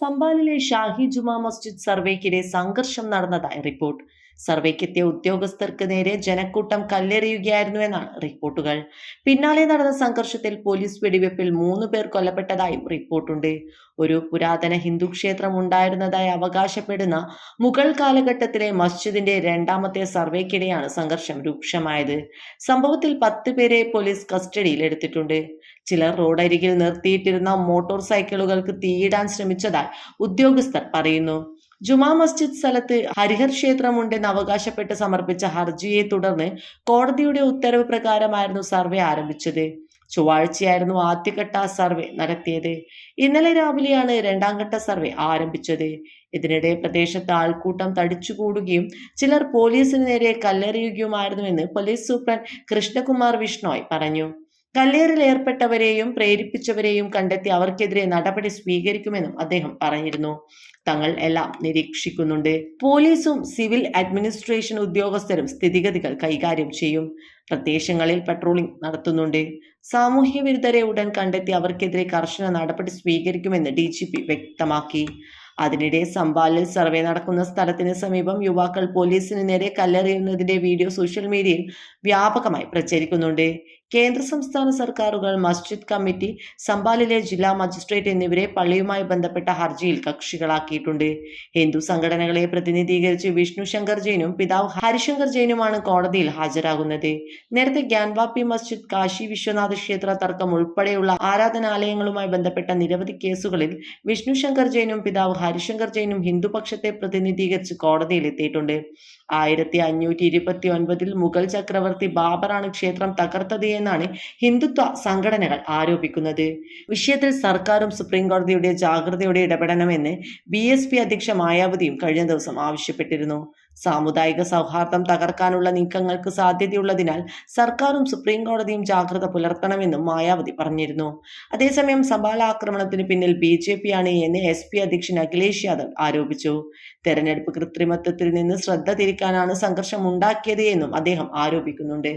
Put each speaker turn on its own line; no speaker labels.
സംബാലിലെ ഷാഹി ജുമാ മസ്ജിദ് സർവേക്കിടെ സംഘർഷം നടന്നതായി റിപ്പോർട്ട്. സർവേക്കെത്തിയ ഉദ്യോഗസ്ഥർക്ക് നേരെ ജനക്കൂട്ടം കല്ലെറിയുകയായിരുന്നു എന്നാണ് റിപ്പോർട്ടുകൾ. പിന്നാലെ നടന്ന സംഘർഷത്തിൽ പോലീസ് വെടിവെപ്പിൽ മൂന്ന് പേർ കൊല്ലപ്പെട്ടതായും റിപ്പോർട്ടുണ്ട്. ഒരു പുരാതന ഹിന്ദു ക്ഷേത്രം ഉണ്ടായിരുന്നതായി അവകാശപ്പെടുന്ന മുഗൾ കാലഘട്ടത്തിലെ മസ്ജിദിന്റെ രണ്ടാമത്തെ സർവേക്കിടെയാണ് സംഘർഷം രൂക്ഷമായത്. സംഭവത്തിൽ പത്ത് പേരെ പോലീസ് കസ്റ്റഡിയിൽ എടുത്തിട്ടുണ്ട്. ചിലർ റോഡരികിൽ നിർത്തിയിട്ടിരുന്ന മോട്ടോർ സൈക്കിളുകൾക്ക് തീയിടാൻ ശ്രമിച്ചതായി ഉദ്യോഗസ്ഥർ പറയുന്നു. ജുമാ മസ്ജിദ് സ്ഥലത്ത് ഹരിഹർ ക്ഷേത്രമുണ്ടെന്ന് അവകാശപ്പെട്ട് സമർപ്പിച്ച ഹർജിയെ തുടർന്ന് കോടതിയുടെ ഉത്തരവ് പ്രകാരമായിരുന്നു സർവേ ആരംഭിച്ചത്. ചൊവ്വാഴ്ചയായിരുന്നു ആദ്യഘട്ട സർവേ നടത്തിയത്. ഇന്നലെ രാവിലെയാണ് രണ്ടാം ഘട്ട സർവേ ആരംഭിച്ചത്. ഇതിനിടെ പ്രദേശത്ത് ആൾക്കൂട്ടം തടിച്ചുകൂടുകയും ചിലർ പോലീസിന് നേരെ കല്ലെറിയുകയുമായിരുന്നുവെന്ന് പോലീസ് സൂപ്രണ്ട് കൃഷ്ണകുമാർ വിഷ്ണോയ് പറഞ്ഞു. കല്ലേറിൽ ഏർപ്പെട്ടവരെയും പ്രേരിപ്പിച്ചവരെയും കണ്ടെത്തി അവർക്കെതിരെ നടപടി സ്വീകരിക്കുമെന്നും അദ്ദേഹം പറഞ്ഞിരുന്നു. തങ്ങൾ എല്ലാം നിരീക്ഷിക്കുന്നുണ്ട്. പോലീസും സിവിൽ അഡ്മിനിസ്ട്രേഷൻ ഉദ്യോഗസ്ഥരും സ്ഥിതിഗതികൾ കൈകാര്യം ചെയ്യും. പ്രദേശങ്ങളിൽ പട്രോളിംഗ് നടത്തുന്നുണ്ട്. സാമൂഹ്യ വിരുദ്ധരെ ഉടൻ കണ്ടെത്തി അവർക്കെതിരെ കർശന നടപടി സ്വീകരിക്കുമെന്ന് ഡി ജി പി വ്യക്തമാക്കി. അതിനിടെ സംബാലിൽ സർവേ നടക്കുന്ന സ്ഥലത്തിന് സമീപം യുവാക്കൾ പോലീസിന് നേരെ കല്ലെറിയുന്നതിന്റെ വീഡിയോ സോഷ്യൽ മീഡിയയിൽ വ്യാപകമായി പ്രചരിക്കുന്നുണ്ട്. കേന്ദ്ര സംസ്ഥാന സർക്കാരുകൾ മസ്ജിദ് കമ്മിറ്റി സംബാലിലെ ജില്ലാ മജിസ്ട്രേറ്റ് എന്നിവരെ പള്ളിയുമായി ബന്ധപ്പെട്ട ഹർജിയിൽ കക്ഷികളാക്കിയിട്ടുണ്ട്. ഹിന്ദു സംഘടനകളെ പ്രതിനിധീകരിച്ച് വിഷ്ണു ശങ്കർ ജെയിനും പിതാവ് ഹരിശങ്കർ ജെയിനുമാണ് കോടതിയിൽ ഹാജരാകുന്നത്. നേരത്തെ ഗ്യാൻവാപ്പി മസ്ജിദ് കാശി വിശ്വനാഥ ക്ഷേത്ര തർക്കം ഉൾപ്പെടെയുള്ള ആരാധനാലയങ്ങളുമായി ബന്ധപ്പെട്ട നിരവധി കേസുകളിൽ വിഷ്ണു ശങ്കർ ജെയിനും പിതാവ് ഹരിശങ്കർ ജെയിനും ഹിന്ദുപക്ഷത്തെ പ്രതിനിധീകരിച്ച് കോടതിയിൽ എത്തിയിട്ടുണ്ട്. ആയിരത്തി അഞ്ഞൂറ്റി ഇരുപത്തി ഒൻപതിൽ മുഗൾ ചക്രവർത്തി ബാബറാണ് ക്ഷേത്രം തകർത്തത് എന്നാണ് ഹിന്ദുത്വ സംഘടനകൾ ആരോപിക്കുന്നത്. വിഷയത്തിൽ സർക്കാരും സുപ്രീം കോടതിയുടെ ജാഗ്രതയോടെ ഇടപെടണമെന്ന് ബി എസ് പി അധ്യക്ഷ മായാവതിയും കഴിഞ്ഞ ദിവസം ആവശ്യപ്പെട്ടിരുന്നു. സാമുദായിക സൗഹാർദ്ദം തകർക്കാനുള്ള നീക്കങ്ങൾക്ക് സാധ്യതയുള്ളതിനാൽ സർക്കാരും സുപ്രീം കോടതിയും ജാഗ്രത പുലർത്തണമെന്നും മായാവതി പറഞ്ഞിരുന്നു. അതേസമയം സബാല ആക്രമണത്തിന് പിന്നിൽ ബി ജെ പി ആണ് എന്ന് എസ് പി അധ്യക്ഷൻ അഖിലേഷ് യാദവ് ആരോപിച്ചു. തെരഞ്ഞെടുപ്പ് കൃത്രിമത്വത്തിൽ നിന്ന് ശ്രദ്ധ തിരിക്കാനാണ് സംഘർഷം ഉണ്ടാക്കിയത് എന്നും അദ്ദേഹം ആരോപിക്കുന്നുണ്ട്.